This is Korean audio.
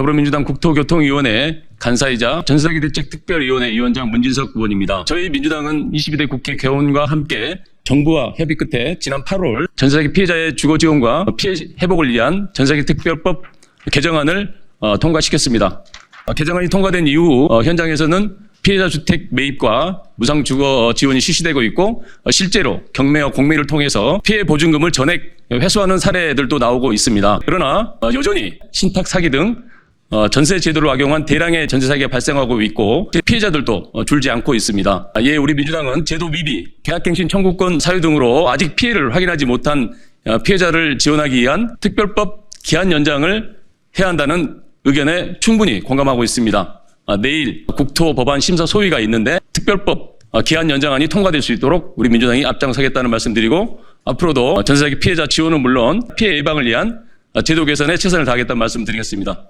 더불어민주당 국토교통위원회 간사이자 전사기 대책 특별위원회 위원장 문진석 의원입니다. 저희 민주당은 22대 국회 개원과 함께 정부와 협의 끝에 지난 8월 전사기 피해자의 주거 지원과 피해 회복을 위한 전사기 특별법 개정안을 어, 통과시켰습니다. 어, 개정안이 통과된 이후 어, 현장에서는 피해자 주택 매입과 무상 주거 지원이 실시되고 있고 어, 실제로 경매와 공매를 통해서 피해 보증금을 전액 회수하는 사례들도 나오고 있습니다. 그러나 어, 여전히 신탁 사기 등 어, 전세 제도를 악용한 대량의 전세 사기가 발생하고 있고 피해자들도 어, 줄지 않고 있습니다. 예, 우리 민주당은 제도 미비, 계약갱신 청구권 사유 등으로 아직 피해를 확인하지 못한 어, 피해자를 지원하기 위한 특별법 기한 연장을 해야 한다는 의견에 충분히 공감하고 있습니다. 아, 내일 국토법안 심사 소위가 있는데 특별법 어, 기한 연장안이 통과될 수 있도록 우리 민주당이 앞장서겠다는 말씀드리고 앞으로도 전세 사기 피해자 지원은 물론 피해 예방을 위한 어, 제도 개선에 최선을 다하겠다는 말씀드리겠습니다.